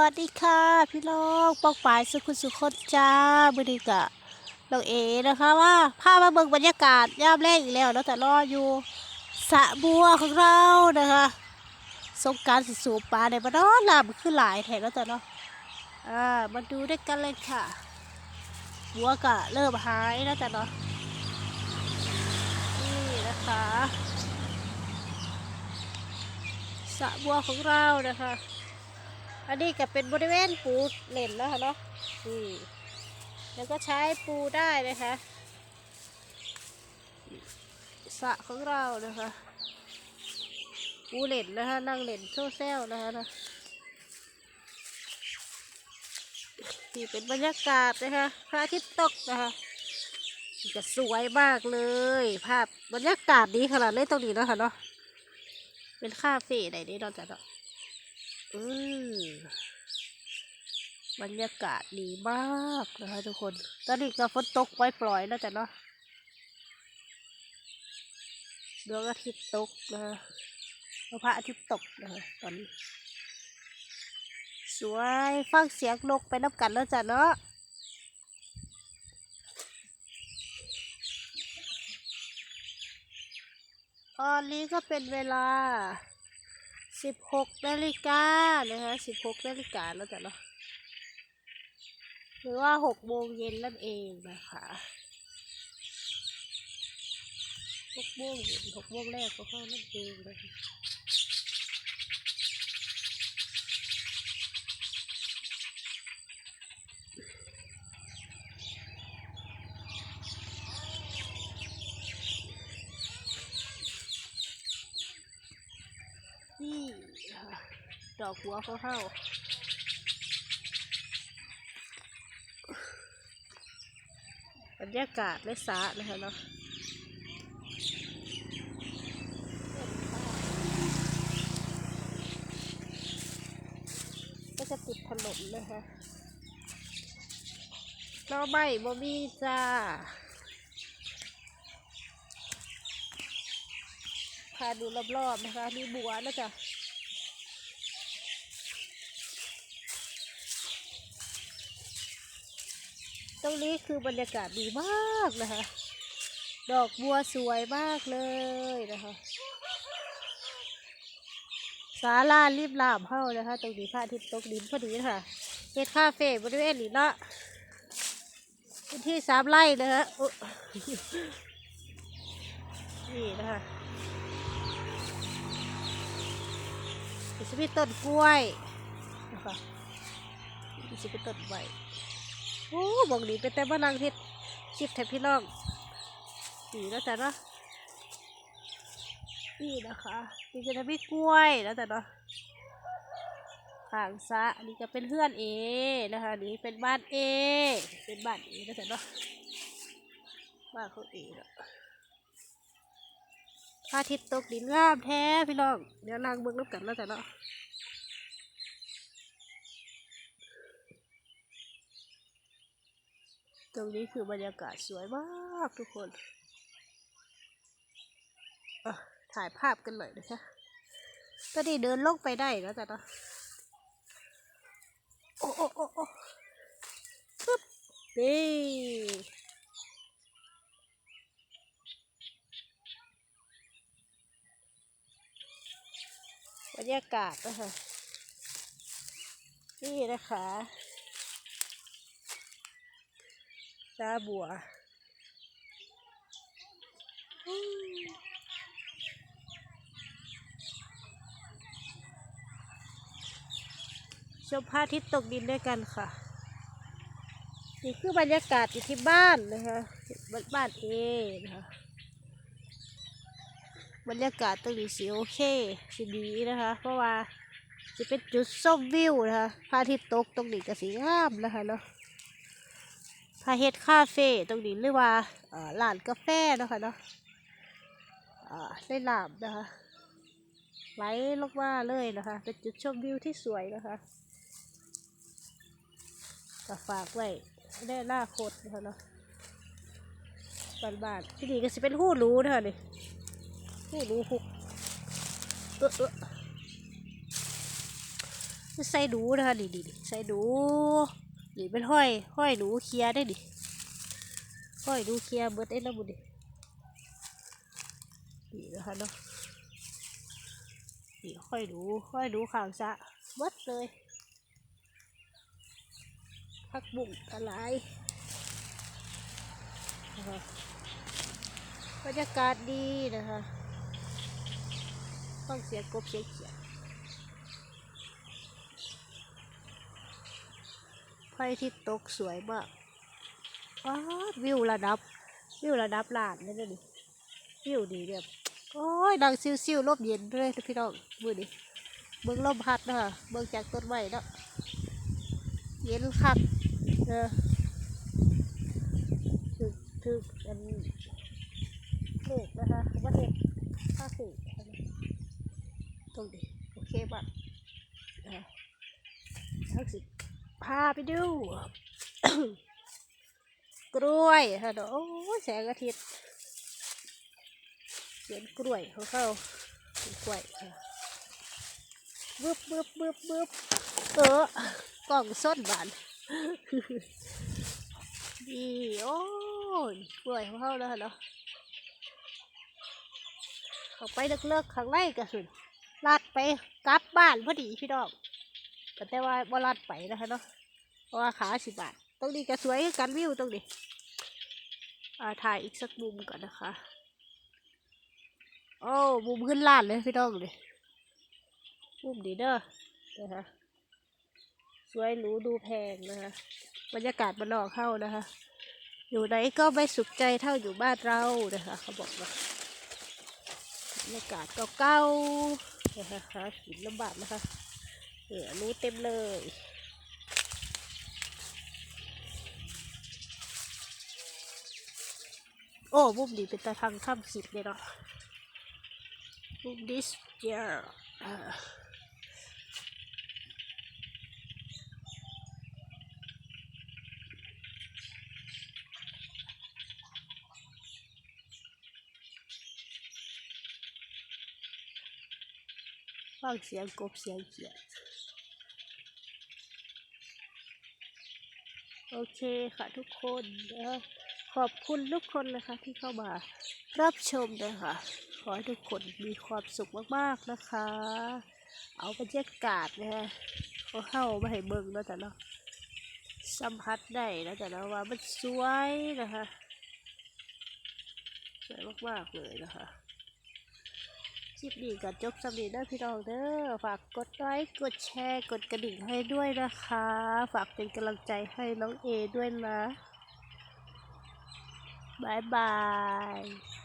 วัสดีค่ะ พี่น้องปองปายสุขุสุขนจ้าบุรีกะเราเอนะคะว่าพามาเบิ่งบรรยากาศยามแรกอีกแล้วเนาะแต่รออยู่สะบัวของเรานะคะสงการสิสูบปลาในบ้านอนน้ำขึ้นหลายแถวแล้วแต่เนาะอ่ามาดูด้วยกันเลยค่ะบัวกะเริ่มหายแล้วแต่เนาะนี่นะคะสะบัวของเรานะคะ อันนี้ก็เป็นบริเวณปูเล่นแล้วค่ะเนาะนี่แล้วก็ใช้ปูได้นะคะสะของเรานะคะปูเล่นนะคะนั่งเล่นโซ่เซลนะคะนะนี่เป็นบรรยากาศนะคะพระอาทิตย์ตกนะคะจะสวยมากเลย ภาพบรรยากาศดีขนาดเลยตรงนี้นะค่ะเนาะเป็นคาเฟ่ไหนนี่เราจะเนาะ อืมบรรยากาศดีมากนะคะทุกคน ตอนนี้ก็ฝนตกปล่อยๆแล้วจ้ะเนาะดวงอาทิตย์ตกนะคะพระอาทิตย์ตกนะคะตอนนี้ สวยฟังเสียงนกไปนับกันแล้วจ้ะเนาะตอนนี้ก็เป็นเวลา สิบหกนาฬิกานะคะสิบหกนาฬิกาแล้วแต่เนาะหรือว่าหกโมงเย็นนั่นเองนะคะหกโมงเย็นหกโมงแรกก็เข้านั่นเองนะคะนี่นะคะ ดอกหัวเขาเข้าบรรยากาศและสระนะคะเนาะก็จะติดถนนนะคะเราไม่บ่มีจ้าพาดูรอบๆนะคะ มีบัวนะจ๊ะ ตรงนี้คือบรรยากาศดีมากนะคะ ดอกบัวสวยมากเลยนะคะศาลาริบลามเฮ้านะคะ ตรงนี้พระอาทิตย์ตกดินพอดีค่ะเฮ็ดคาเฟ่บริเวณนี้เนาะพื้นที่สามไร่นะคะนี่นะคะจะเป็นต้นกล้วยนะคะจะเป็นต้นใบ โอ้บอกดีเป็นแต่บ้านนางเฮ็ดคลิปแทนพี่น้องนี่แล้วแต่เนาะนี่นะคะนี่จะได้ไม่กล้วยแล้วแต่เนาะขางซะนนี้ก็เป็นเพื่อนเอนะคะ นี่เป็นบ้านเอ เป็นบ้านเอแล้วแต่เนาะบ้านเขาเอเนาะพระอาทิตย์ตกดินงามแท้พี่น้อง เดี๋ยวลางเบิ้งน้ำกันแล้วจ้ะเนาะ ตรงนี้คือบรรยากาศสวยมากทุกคนถ่ายภาพกันหน่อยนะคะตอนนี้เดินลงไปได้แล้วจ้ะเนาะโอ้โอ้โอ้โอ้ปึ๊บนี่บรรยากาศนะคะนี่นะคะ ตาบัวอืมชมพระอาทิตย์ตกดินด้วยกันค่ะ นี่คือบรรยากาศอยู่ที่บ้านนะคะบ้านเอนะคะบรรยากาศตรงนี้สิโอเคสิดีนะคะ เพราะว่าจะเป็นจุดส้มวิวนะคะพระอาทิตย์ตกตรงนี้ก็สีงามนะคะเนาะ พาเฮ็ดคาเฟ่ตรงนี้หรือว่าร้านกาแฟเนาะคะเนาะอ่าได้ลามนะคะไหลลงมาเลยนะคะ เป็นจุดชมวิวที่สวยนะคะก็ฝากไว้ได้หน้าโคตรนะคะเนาะบ้านๆที่นี่ก็จะเป็นหู้รู้นะคะนี่นี่ดูหุกเออเออใส่ดูนะคะดิดิดิใส่ดู ดิเป็นห้อยห้อยดูเคียร์ได้ดิห้อยดูเคียร์เบิดเอ็ดแล้วบุดินี่นะคะเนาะนี่ห้อยดูห้อยดูข่างซะเบิดเลยพักบุ้งอะไรนะคะบรรยากาศดีนะคะฟังเสียงกบเสียงเขีย ไฟที่ตกสวยมากว้าวิวระดับ วิวระดับลานเลยด้อนี่วิวดีแบบโอ้ยดังซิวๆลมเย็นเลยพี่น้องมือดิเบิ่งลมพัดนะคะเบิ่งจากต้นไม้เนาะเย็นคักเออถึกถึกอันเด็กนะคะว่าเด็กข้าสึกตรงนี้โอเคป่ะเออทักสิพาไปดู กล้วยฮะเนาะโอ้แสงอาทิตย์เห็นกล้วยของเขาเป็นกล้วยค่ะบึ๊บบึ๊บบึ๊บบึ๊บเออกล่องส้นบานดีโอ้ยกล้วยเของเขาแล้วเนาะเขาไปเลิกๆข้างในกระสุนลาดไปกลับบ้านพอดีพี่น้องแต่แต่ว่าบ่ลัดไปนะคะเนาะ ราะว่าขาสิบบาทตรงนี้ก็สวยกันวิวตรงนี้อาถ่ายอีกสักมุมก่อนนะคะ โอ้มุมขึ้นลาดเลยพี่น้องเลยมุมดีเด้อนะคะสวยหรูดูแพงนะคะบรรยากาศมันนอกเข้านะคะ อยู่ไหนก็ไม่สุขใจเท่าอยู่บ้านเรานะคะ เขาบอกว่าบรรยากาศเก่าๆนะคะหาหินลำบากนะคะเออรู้เต็มเลย โอ้มุมนี้เป็นตาทางถ้ำขิดเลยเนาะมุมดิสเยอร์ฟังเสียงกบเสียงเขียดโอเคค่ะทุกคนนะ ขอบคุณทุกคนนะคะที่เข้ามารับชมนะคะ ขอให้ทุกคนมีความสุขมากๆนะคะ เอาบรรยากาศนะคะเขาเข้ามาให้เบิ่งแล้วแต่เนาะสัมผัสได้แล้วแต่เนาะว่ามันสวยนะคะสวยมากๆเลยนะคะคลิปนี้ก็จบสำเร็จแล้พี่น้องเด้อฝากกดไลค์กดแชร์กดกระดิ่งให้ด้วยนะคะ ฝากเป็นกำลังใจให้น้องเอด้วยนะ บ๊ายบาย